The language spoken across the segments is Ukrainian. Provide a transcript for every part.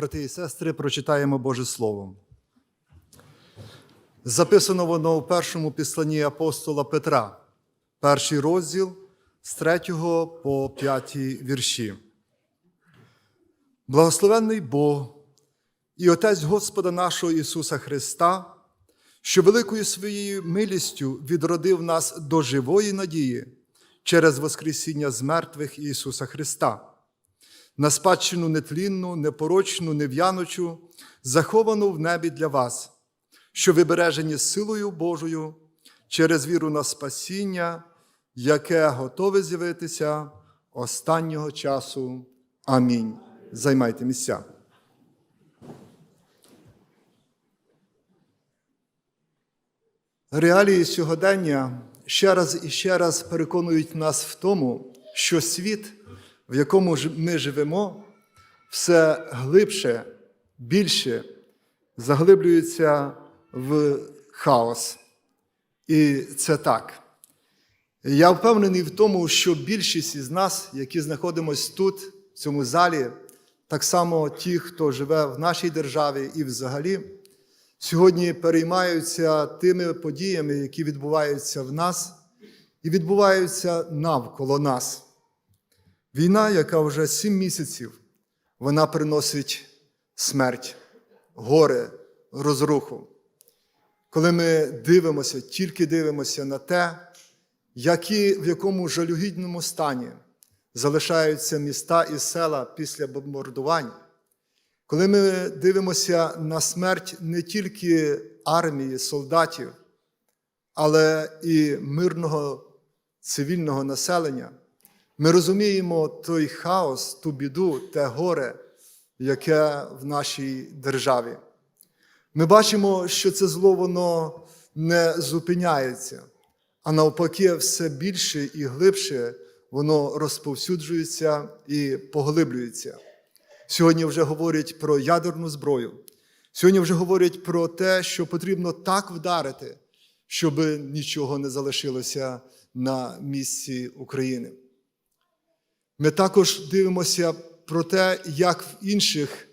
брати і сестри, прочитаємо Боже Слово. Записано воно в першому післанні апостола Петра, перший розділ з 3 по 5 вірші. Благословенний Бог і Отець Господа нашого Ісуса Христа, що великою своєю милістю відродив нас до живої надії через Воскресіння з мертвих Ісуса Христа на спадщину нетлінну, непорочну, нев'яночу, заховану в небі для вас, що вибережені силою Божою через віру на спасіння, яке готове з'явитися останнього часу. Амінь. Займайте місця. Реалії сьогодення ще раз і ще раз переконують нас в тому, що світ, в якому ми живемо, все глибше, більше заглиблюється в хаос. І це так. Я впевнений в тому, що більшість із нас, які знаходимося тут, в цьому залі, так само ті, хто живе в нашій державі і взагалі, сьогодні переймаються тими подіями, які відбуваються в нас і відбуваються навколо нас. Війна, яка вже сім місяців, вона приносить смерть, горе, розруху. Коли ми дивимося, тільки дивимося на те, які, в якому жалюгідному стані залишаються міста і села після бомбардувань, коли ми дивимося на смерть не тільки армії, солдатів, але і мирного цивільного населення, ми розуміємо той хаос, ту біду, те горе, яке в нашій державі. Ми бачимо, що це зло воно не зупиняється, а навпаки, все більше і глибше воно розповсюджується і поглиблюється. Сьогодні вже говорять про ядерну зброю. Сьогодні вже говорять про те, що потрібно так вдарити, щоб нічого не залишилося на місці України. Ми також дивимося про те, як в інших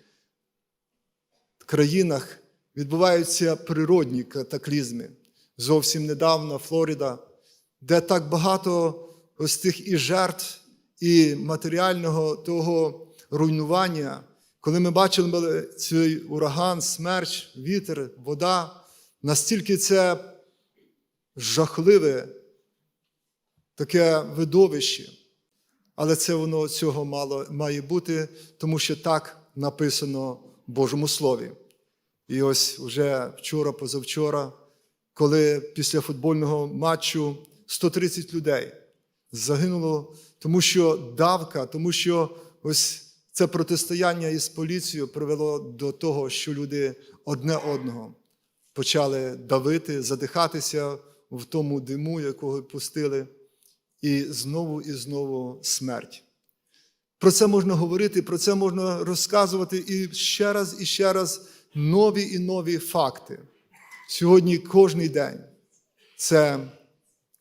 країнах відбуваються природні катаклізми. Зовсім недавно Флорида, де так багато ось тих і жертв, і матеріального того руйнування, коли ми бачили цей ураган, смерч, вітер, вода, настільки це жахливе таке видовище. Але це воно цього мало має бути, тому що так написано в Божому Слові. І ось вже вчора, позавчора, коли після футбольного матчу 130 людей загинуло, тому що давка, тому що ось це протистояння із поліцією привело до того, що люди одне одного почали давити, задихатися в тому диму, якого пустили, і знову і знову смерть. Про це можна говорити, про це можна розказувати і ще раз і ще раз нові і нові факти. Сьогодні кожний день це,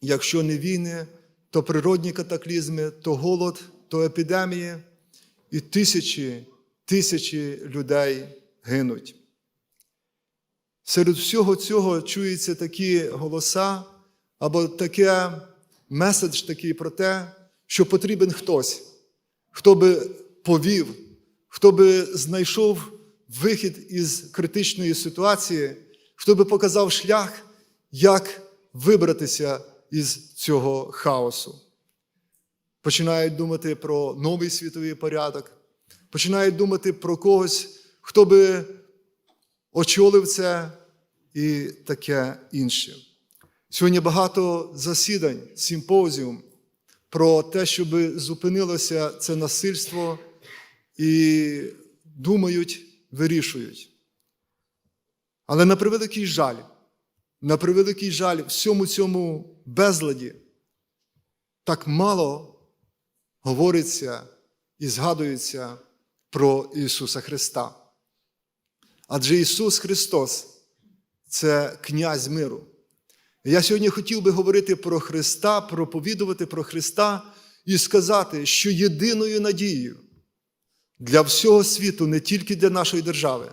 якщо не війни, то природні катаклізми, то голод, то епідемії, і тисячі, тисячі людей гинуть. Серед всього цього чуються такі голоса або таке меседж такий про те, що потрібен хтось, хто би повів, хто би знайшов вихід із критичної ситуації, хто би показав шлях, як вибратися із цього хаосу. Починають думати про новий світовий порядок, починають думати про когось, хто би очолив це і таке інше. Сьогодні багато засідань, симпозіум про те, щоб зупинилося це насильство, і думають, вирішують. Але на превеликий жаль, на превеликий жаль, всьому цьому безладі так мало говориться і згадується про Ісуса Христа. Адже Ісус Христос це князь миру. Я сьогодні хотів би говорити про Христа, проповідувати про Христа і сказати, що єдиною надією для всього світу, не тільки для нашої держави,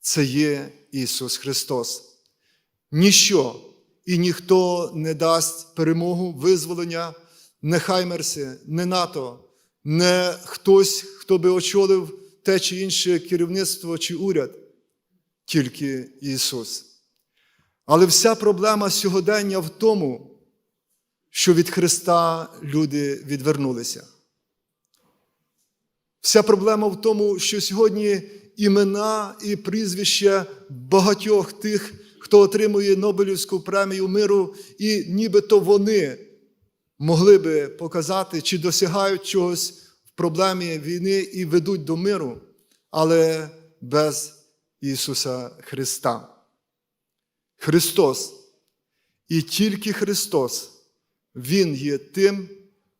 це є Ісус Христос. Ніщо і ніхто не дасть перемогу, визволення, не Хаймерси, не НАТО, не хтось, хто би очолив те чи інше керівництво чи уряд, тільки Ісус. Але вся проблема сьогодення в тому, що від Христа люди відвернулися. Вся проблема в тому, що сьогодні імена і прізвища багатьох тих, хто отримує Нобелівську премію миру, і нібито вони могли би показати, чи досягають чогось в проблемі війни і ведуть до миру, але без Ісуса Христа. Христос і тільки Христос, Він є тим,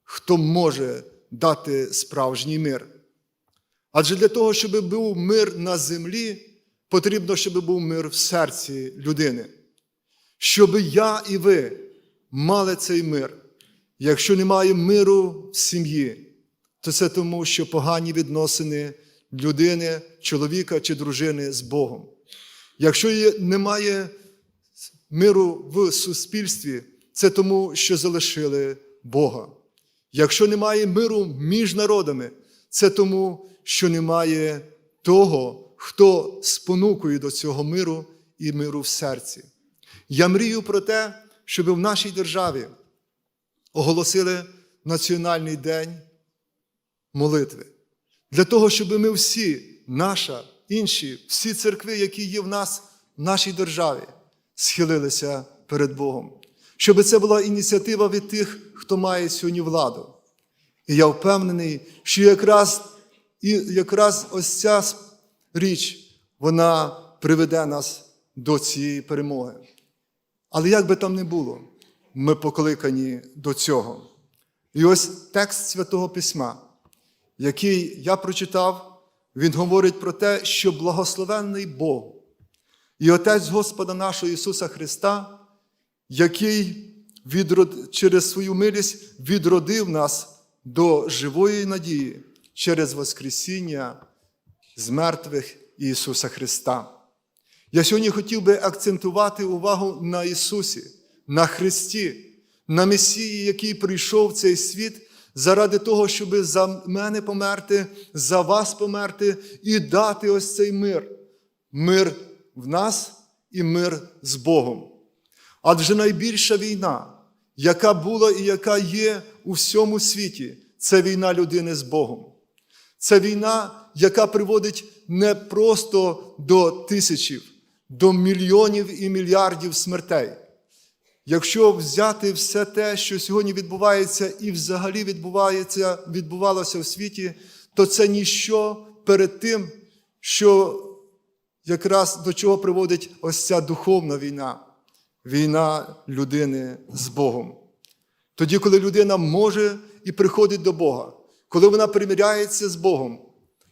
хто може дати справжній мир. Адже для того, щоб був мир на землі, потрібно, щоб був мир в серці людини. Щоб я і ви мали цей мир. Якщо немає миру в сім'ї, то це тому, що погані відносини людини, чоловіка чи дружини з Богом. Якщо немає миру в суспільстві, це тому, що залишили Бога. Якщо немає миру між народами, це тому, що немає того, хто спонукує до цього миру і миру в серці. Я мрію про те, щоб в нашій державі оголосили Національний день молитви. Для того, щоб ми всі, наша, інші, всі церкви, які є в нас в нашій державі, схилилися перед Богом. Щоб це була ініціатива від тих, хто має сьогодні владу. І я впевнений, що якраз, і якраз ось ця річ, вона приведе нас до цієї перемоги. Але як би там не було, ми покликані до цього. І ось текст Святого Письма, який я прочитав, він говорить про те, що благословенний Бог і Отець Господа нашого Ісуса Христа, який відрод... через свою милість відродив нас до живої надії через Воскресіння з мертвих Ісуса Христа. Я сьогодні хотів би акцентувати увагу на Ісусі, на Христі, на Месії, який прийшов в цей світ заради того, щоб за мене померти, за вас померти і дати ось цей мир. Мир в нас і мир з Богом. Адже найбільша війна, яка була і яка є у всьому світі, це війна людини з Богом. Це війна, яка приводить не просто до тисячів, до мільйонів і мільярдів смертей. Якщо взяти все те, що сьогодні відбувається і взагалі відбувається, відбувалося в світі, то це ніщо перед тим, що якраз до чого приводить ось ця духовна війна, війна людини з Богом. Тоді, коли людина може і приходить до Бога, коли вона примиряється з Богом,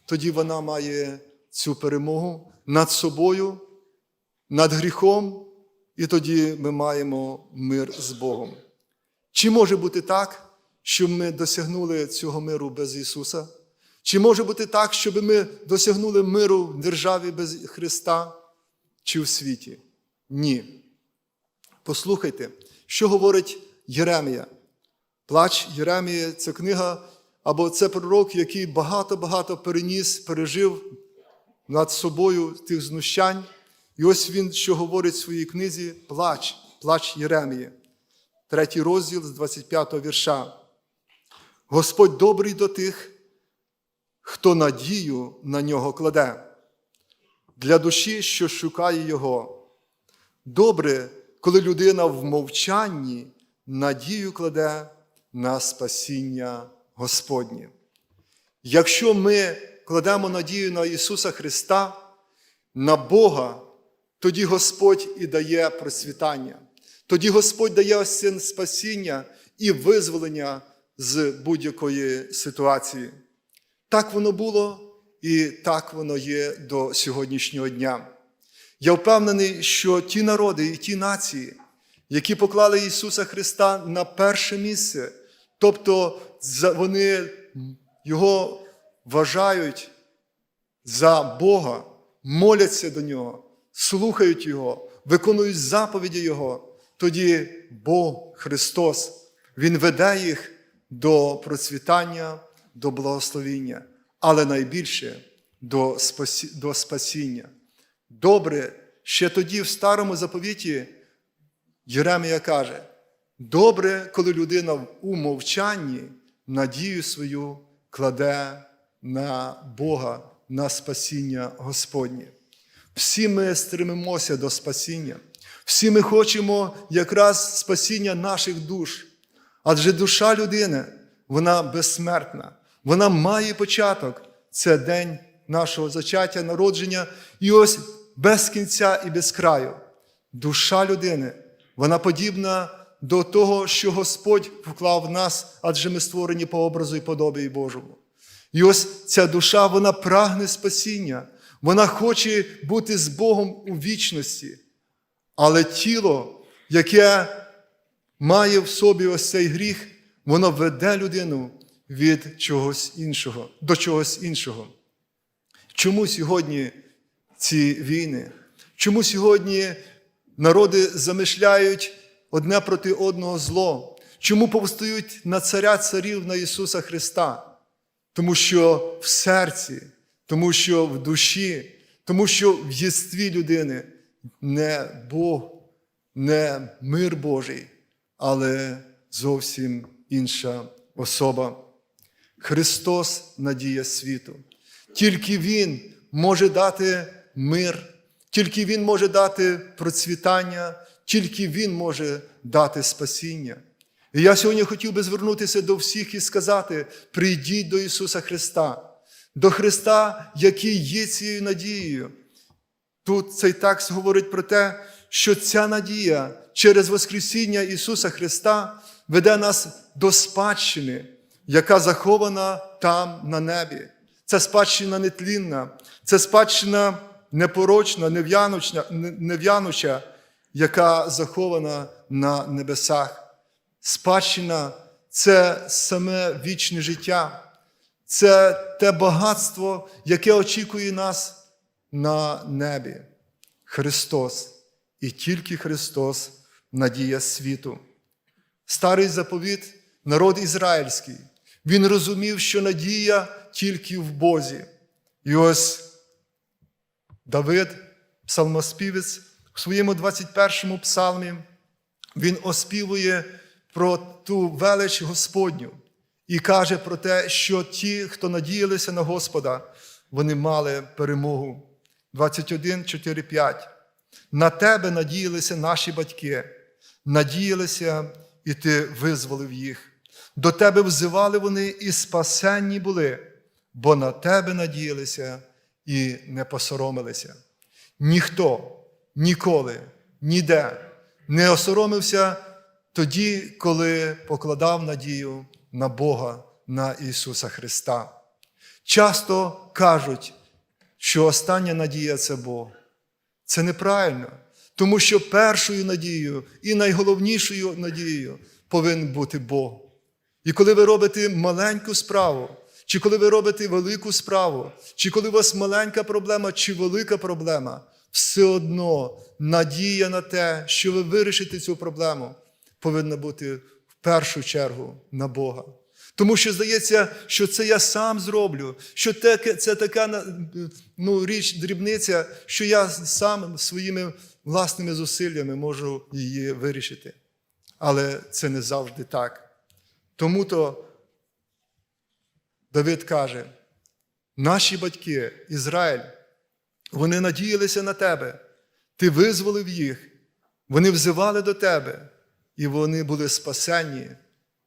тоді вона має цю перемогу над собою, над гріхом, і тоді ми маємо мир з Богом. Чи може бути так, щоб ми досягнули цього миру без Ісуса? Чи може бути так, щоб ми досягнули миру в державі без Христа чи в світі? Ні. Послухайте, що говорить Єремія. Плач Єремії це книга, або це пророк, який багато-багато переніс, пережив над собою тих знущань. І ось він, що говорить в своїй книзі, плач, плач Єремії, третій розділ з 25 го вірша. Господь добрий до тих, хто надію на нього кладе, для душі, що шукає Його. Добре, коли людина в мовчанні надію кладе на спасіння Господнє. Якщо ми кладемо надію на Ісуса Христа, на Бога, тоді Господь і дає процвітання. Тоді Господь дає це спасіння і визволення з будь-якої ситуації. Так воно було і так воно є до сьогоднішнього дня. Я впевнений, що ті народи і ті нації, які поклали Ісуса Христа на перше місце, тобто вони його вважають за Бога, моляться до Нього, слухають Його, виконують заповіді Його, тоді Бог Христос, Він веде їх до процвітання, до благословіння, але найбільше до, до спасіння. Добре, ще тоді в старому заповіті Єремія каже: добре, коли людина у мовчанні надію свою кладе на Бога, на спасіння Господнє. Всі ми стремимося до спасіння, всі ми хочемо якраз спасіння наших душ. Адже душа людини, вона безсмертна, вона має початок. Це день нашого зачаття, народження, і ось без кінця і без краю. Душа людини, вона подібна до того, що Господь вклав в нас, адже ми створені по образу і подобі Божому. І ось ця душа, вона прагне спасіння, вона хоче бути з Богом у вічності. Але тіло, яке має в собі ось цей гріх, воно веде людину від чогось іншого, до чогось іншого. Чому сьогодні ці війни? Чому сьогодні народи замишляють одне проти одного зло? Чому повстають на царя царів на Ісуса Христа? Тому що в серці, тому що в душі, тому що в єстві людини не Бог, не мир Божий, але зовсім інша особа. Христос надія світу. Тільки Він може дати мир, тільки Він може дати процвітання, тільки Він може дати спасіння. І я сьогодні хотів би звернутися до всіх і сказати: прийдіть до Ісуса Христа, до Христа, який є цією надією. Тут цей текст говорить про те, що ця надія через Воскресіння Ісуса Христа веде нас до спадщини, яка захована там на небі. Це спадщина нетлінна, це спадщина непорочна, нев'януча, яка захована на небесах. Спадщина це саме вічне життя, це те багатство, яке очікує нас на небі. Христос і тільки Христос надія світу. Старий заповіт, народ ізраїльський, він розумів, що надія тільки в Бозі. І ось Давид, псалмоспівець, у своєму 21 му псалмі, він оспівує про ту велич Господню і каже про те, що ті, хто надіялися на Господа, вони мали перемогу. 21, 4, 5. На тебе надіялися наші батьки, надіялися, і ти визволив їх. До тебе взивали вони і спасенні були, бо на тебе надіялися і не посоромилися. Ніхто ніколи, ніде не осоромився тоді, коли покладав надію на Бога, на Ісуса Христа. Часто кажуть, що остання надія це Бог. Це неправильно, тому що першою надією і найголовнішою надією повинен бути Бог. І коли ви робите маленьку справу, чи коли ви робите велику справу, чи коли у вас маленька проблема, чи велика проблема, все одно надія на те, що ви вирішите цю проблему, повинна бути в першу чергу на Бога. Тому що здається, що це я сам зроблю, що це така ну, річ, дрібниця, що я сам своїми власними зусиллями можу її вирішити. Але це не завжди так. Тому то Давид каже: наші батьки, Ізраїль, вони надіялися на тебе, ти визволив їх, вони взивали до тебе, і вони були спасенні,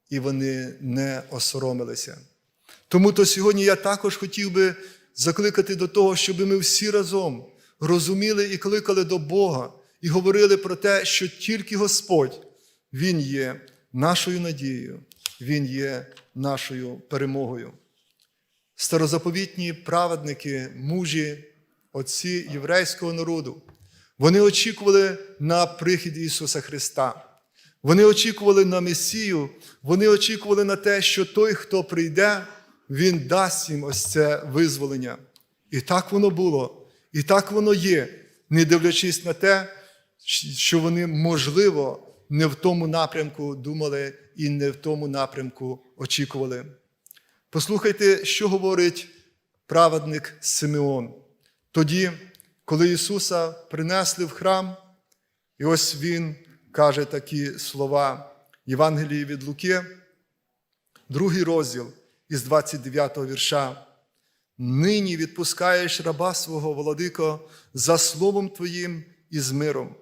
і вони не осоромилися. Тому то сьогодні я також хотів би закликати до того, щоб ми всі разом розуміли і кликали до Бога, і говорили про те, що тільки Господь, Він є нашою надією, Він є нашою перемогою. Старозаповітні праведники, мужі, отці єврейського народу, вони очікували на прихід Ісуса Христа. Вони очікували на Месію, вони очікували на те, що той, хто прийде, Він дасть їм ось це визволення. І так воно було, і так воно є, не дивлячись на те, що вони, можливо, не в тому напрямку думали і не в тому напрямку очікували. Послухайте, що говорить праведник Симеон. Тоді, коли Ісуса принесли в храм, і ось Він каже такі слова Євангелії від Луки, другий розділ із 29 го вірша. Нині відпускаєш раба свого владико за словом Твоїм і з миром,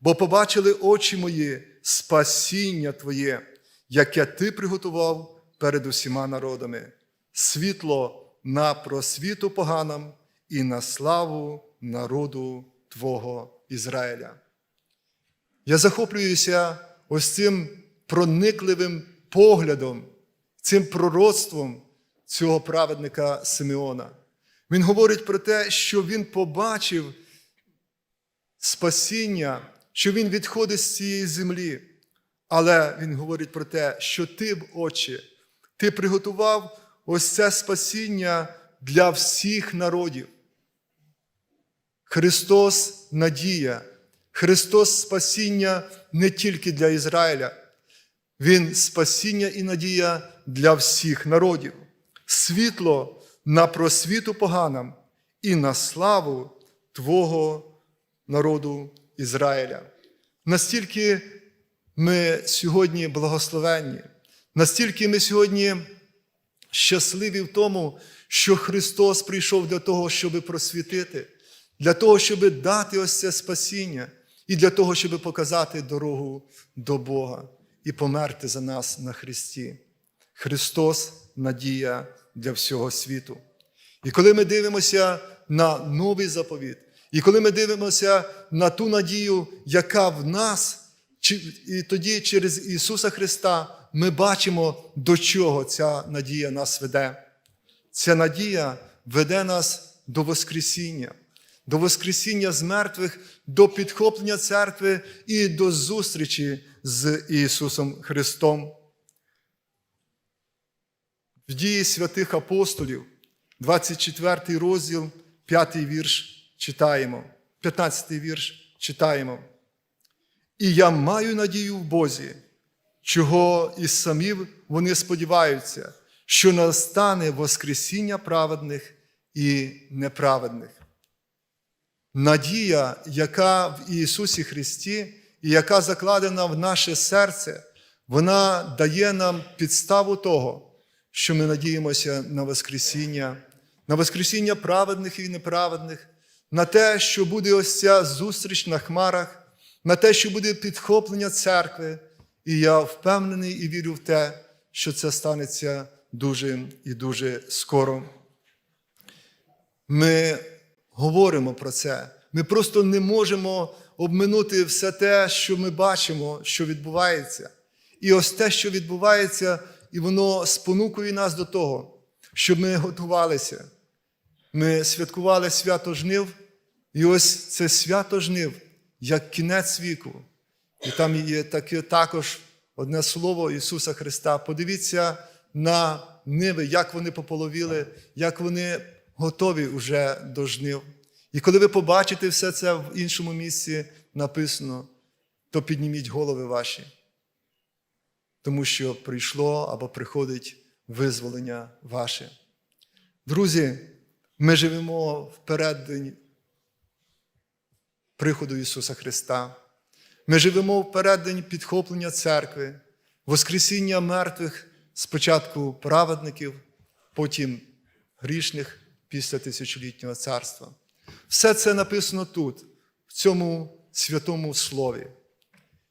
бо побачили очі мої спасіння Твоє, яке Ти приготував перед усіма народами, світло на просвіту поганам і на славу народу Твого Ізраїля. Я захоплююся ось цим проникливим поглядом, цим пророцтвом цього праведника Симеона. Він говорить про те, що він побачив спасіння, що він відходить з цієї землі. Але він говорить про те, що ти, б, Отче, ти приготував ось це спасіння для всіх народів. Христос надія, Христос спасіння не тільки для Ізраїля, Він спасіння і надія для всіх народів, світло на просвіту поганам і на славу Твого народу Ізраїля. Настільки ми сьогодні благословенні, настільки ми сьогодні щасливі в тому, що Христос прийшов для того, щоб просвітити, для того, щоб дати ось це спасіння, і для того, щоб показати дорогу до Бога і померти за нас на Христі. Христос надія для всього світу. І коли ми дивимося на новий заповіт, і коли ми дивимося на ту надію, яка в нас, і тоді через Ісуса Христа ми бачимо, до чого ця надія нас веде. Ця надія веде нас до Воскресіння, до Воскресіння з мертвих, до підхоплення церкви і до зустрічі з Ісусом Христом. В дії святих апостолів, 24 розділ, 5 вірш читаємо, 15 вірш читаємо. І я маю надію в Бозі, чого і самі вони сподіваються, що настане Воскресіння праведних і неправедних. Надія, яка в Ісусі Христі і яка закладена в наше серце, вона дає нам підставу того, що ми надіємося на Воскресіння, на Воскресіння праведних і неправедних, на те, що буде ось ця зустріч на хмарах, на те, що буде підхоплення церкви. І я впевнений і вірю в те, що це станеться дуже і дуже скоро. Ми говоримо про це. Ми просто не можемо обминути все те, що ми бачимо, що відбувається. І ось те, що відбувається, і воно спонукує нас до того, щоб ми готувалися. Ми святкували свято жнив, і ось це свято жнив, як кінець віку. І там є таке також одне слово Ісуса Христа. Подивіться на ниви, як вони пополовіли, як вони готові вже до жнив. І коли ви побачите все це в іншому місці написано, то підніміть голови ваші, тому що прийшло або приходить визволення ваше. Друзі, ми живемо в переддень приходу Ісуса Христа. Ми живемо в переддень підхоплення церкви, Воскресіння мертвих спочатку праведників, потім грішних після тисячолітнього царства. Все це написано тут, в цьому святому Слові.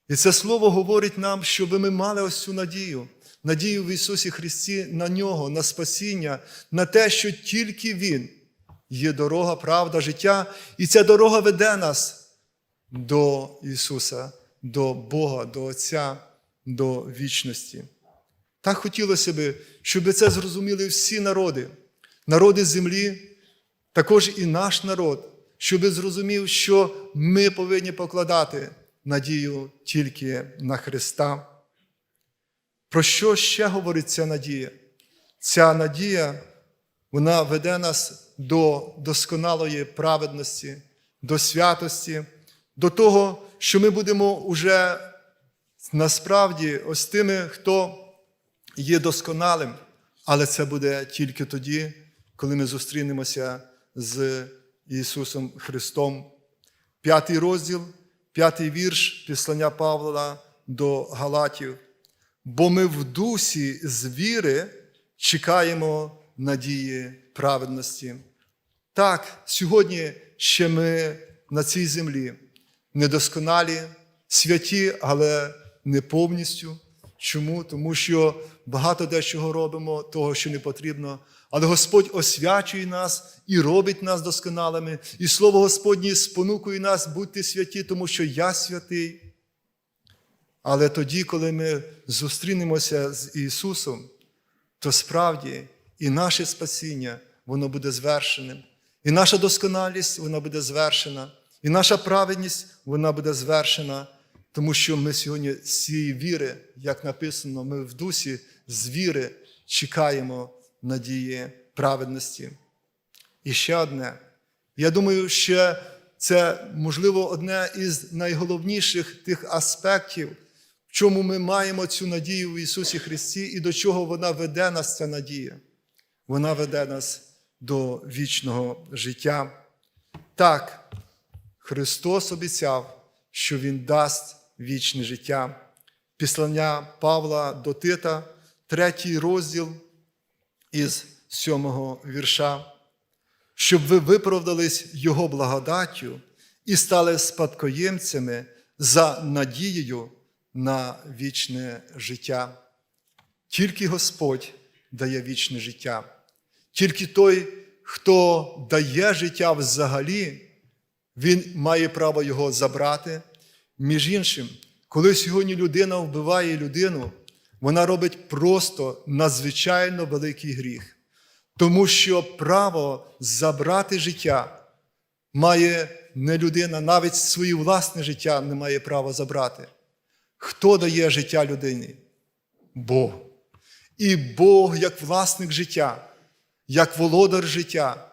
І це Слово говорить нам, щоб ми мали ось цю надію, надію в Ісусі Христі на Нього, на спасіння, на те, що тільки Він є дорога, правда, життя, і ця дорога веде нас до Ісуса, до Бога, до Отця, до вічності. Так хотілося б, щоб це зрозуміли всі народи, народи землі, також і наш народ, щоб зрозумів, що ми повинні покладати надію тільки на Христа. Про що ще говорить ця надія? Ця надія вона веде нас до досконалої праведності, до святості, до того, що ми будемо уже насправді ось тими, хто є досконалим, але це буде тільки тоді, коли ми зустрінемося з Ісусом Христом. П'ятий розділ, п'ятий вірш післання Павла до Галатів. Бо ми в дусі з віри чекаємо надії праведності. Так, сьогодні ще ми на цій землі недосконалі, святі, але не повністю. Чому? Тому що багато дечого робимо, того, що не потрібно. Але Господь освячує нас і робить нас досконалими, і Слово Господнє спонукує нас бути святі, тому що я святий. Але тоді, коли ми зустрінемося з Ісусом, то справді і наше спасіння, воно буде звершеним, і наша досконалість вона буде звершена, і наша праведність вона буде звершена, тому що ми сьогодні з цієї віри, як написано, ми в дусі з віри чекаємо надії праведності. І ще одне. Я думаю, що це, можливо, одне із найголовніших тих аспектів, в чому ми маємо цю надію в Ісусі Христі і до чого вона веде нас, ця надія. Вона веде нас до вічного життя. Так, Христос обіцяв, що Він дасть вічне життя. Післання Павла до Тита, третій розділ із сьомого вірша, щоб ви виправдались Його благодаттю і стали спадкоємцями за надією на вічне життя. Тільки Господь дає вічне життя, тільки той, хто дає життя взагалі, він має право його забрати. Між іншим, коли сьогодні людина вбиває людину, вона робить просто надзвичайно великий гріх. Тому що право забрати життя має не людина, навіть своє власне життя не має права забрати. Хто дає життя людині? Бог. І Бог, як власник життя, як володар життя,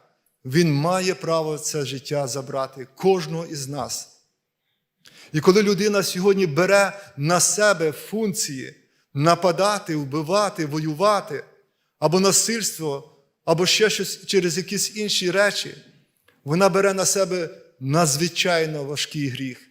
Він має право це життя забрати кожного із нас. І коли людина сьогодні бере на себе функції нападати, вбивати, воювати, або насильство, або ще щось через якісь інші речі, вона бере на себе надзвичайно важкий гріх.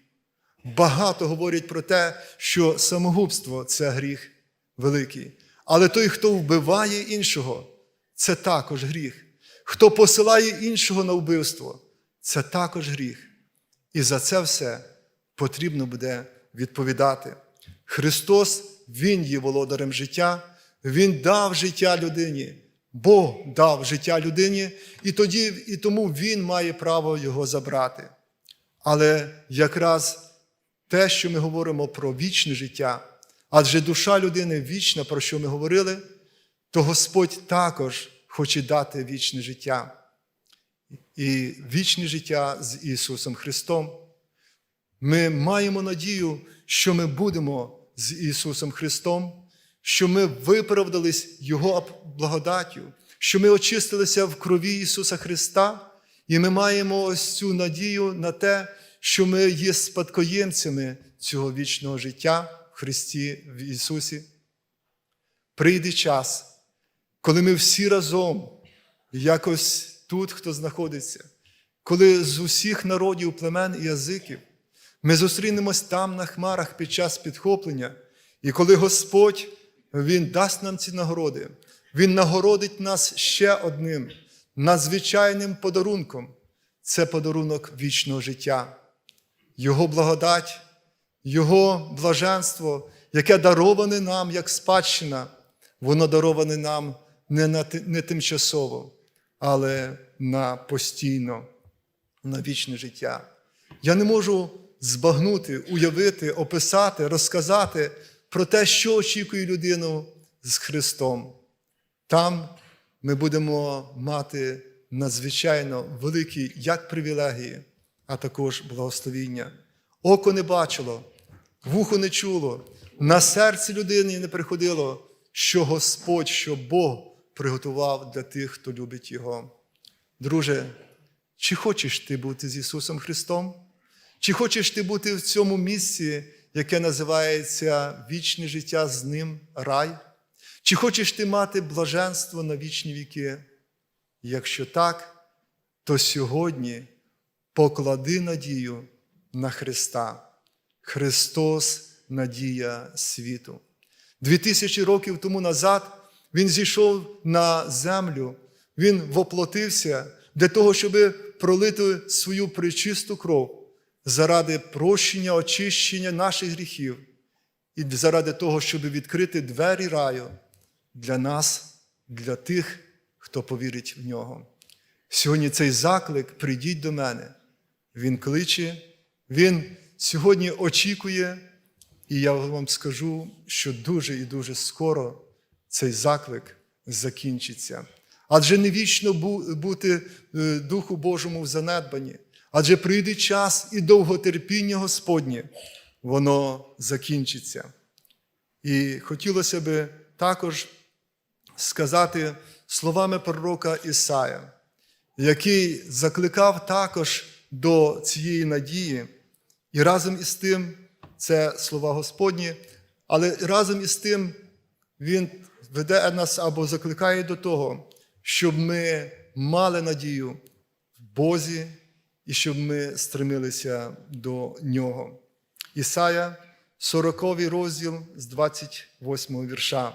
Багато говорять про те, що самогубство це гріх великий. Але той, хто вбиває іншого, це також гріх. Хто посилає іншого на вбивство, це також гріх. І за це все потрібно буде відповідати. Христос, Він є володарем життя, Він дав життя людині. Бог дав життя людині, і тоді, і тому Він має право його забрати. Але якраз те, що ми говоримо про вічне життя, адже душа людини вічна, про що ми говорили, то Господь також хоче дати вічне життя. І вічне життя з Ісусом Христом. Ми маємо надію, що ми будемо з Ісусом Христом, що ми виправдались Його благодаттю, що ми очистилися в крові Ісуса Христа, і ми маємо ось цю надію на те, що ми є спадкоємцями цього вічного життя в Христі в Ісусі. Прийде час, коли ми всі разом, якось тут, хто знаходиться, коли з усіх народів, племен і язиків, ми зустрінемось там на хмарах під час підхоплення, і коли Господь Він дасть нам ці нагороди, Він нагородить нас ще одним надзвичайним подарунком. Це подарунок вічного життя, Його благодать, Його блаженство, яке дароване нам як спадщина, воно дароване нам не, на, не тимчасово, але на постійно, на вічне життя. Я не можу збагнути, уявити, описати, розказати про те, що очікує людину з Христом. Там ми будемо мати надзвичайно великі як привілегії, а також благословіння. Око не бачило, вухо не чуло, на серце людини не приходило, що Господь, що Бог приготував для тих, хто любить Його. Друже, чи хочеш ти бути з Ісусом Христом? Чи хочеш ти бути в цьому місці, яке називається вічне життя з Ним, рай? Чи хочеш ти мати блаженство на вічні віки? Якщо так, то сьогодні поклади надію на Христа. Христос надія світу. Дві тисячі років тому назад Він зійшов на землю, Він воплотився для того, щоб пролити свою причисту кров заради прощення, очищення наших гріхів і заради того, щоб відкрити двері раю для нас, для тих, хто повірить в нього. Сьогодні цей заклик прийдіть до мене. Він кличе, Він сьогодні очікує, і я вам скажу, що дуже і дуже скоро цей заклик закінчиться. Адже не вічно бути е, Духу Божому в занедбанні, адже прийде час і довготерпіння Господнє, воно закінчиться. І хотілося би також сказати словами пророка Ісая, який закликав також до цієї надії, і разом із тим це слова Господні, але разом із тим Він веде нас або закликає до того, щоб ми мали надію в Бозі і щоб ми стремилися до Нього. Ісая, 40 розділ з 28 вірша.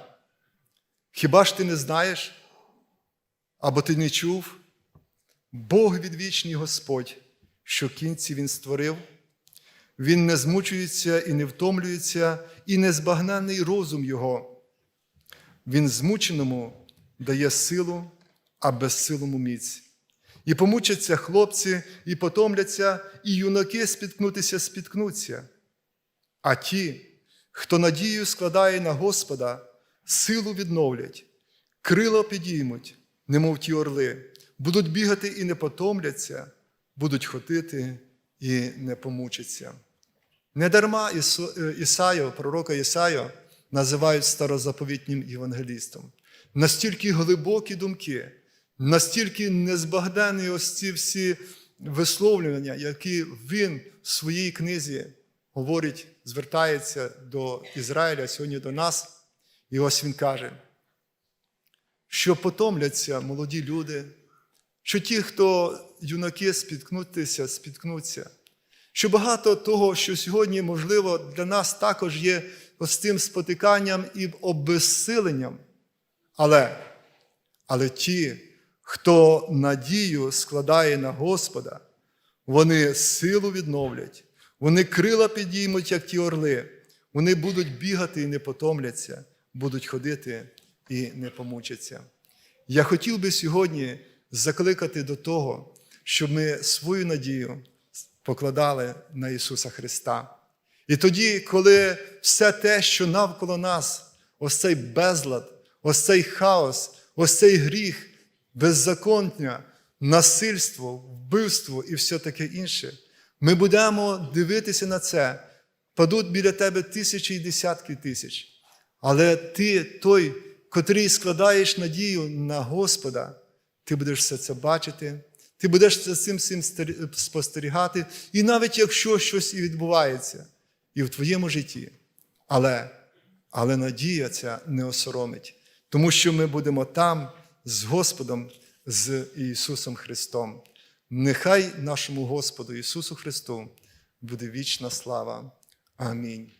Хіба ж ти не знаєш, або ти не чув? Бог відвічний Господь, що кінці Він створив, Він не змучується і не втомлюється, і незбагненний розум Його. Він змученому дає силу, а безсилому міць. І помучаться хлопці, і потомляться, і юнаки спіткнутися спіткнуться. А ті, хто надію складає на Господа, силу відновлять, крила підіймуть, немов ті орли, будуть бігати і не потомляться, будуть ходити і не помучаться. Недарма е, пророка Ісаю, називають старозаповітнім євангелістом. Настільки глибокі думки, настільки незбагненні ось ці всі висловлювання, які він в своїй книзі говорить, звертається до Ізраїля, сьогодні до нас. І ось він каже, що потомляться молоді люди, що ті, хто юнаки спіткнутися, спіткнуться, що багато того, що сьогодні, можливо, для нас також є ось тим спотиканням і обезсиленням. Але, але ті, хто надію складає на Господа, вони силу відновлять, вони крила підіймуть, як ті орли, вони будуть бігати і не потомляться, будуть ходити і не помучаться. Я хотів би сьогодні закликати до того, щоб ми свою надію покладали на Ісуса Христа. І тоді, коли все те, що навколо нас, ось цей безлад, ось цей хаос, ось цей гріх, беззаконня, насильство, вбивство і все таке інше, ми будемо дивитися на це. Падуть біля тебе тисячі і десятки тисяч. Але ти, той, котрий складаєш надію на Господа, ти будеш все це бачити, ти будеш за цим всім спостерігати, і навіть якщо щось і відбувається і в твоєму житті, але, але надія ця не осоромить, тому що ми будемо там з Господом, з Ісусом Христом. Нехай нашому Господу Ісусу Христу буде вічна слава. Амінь.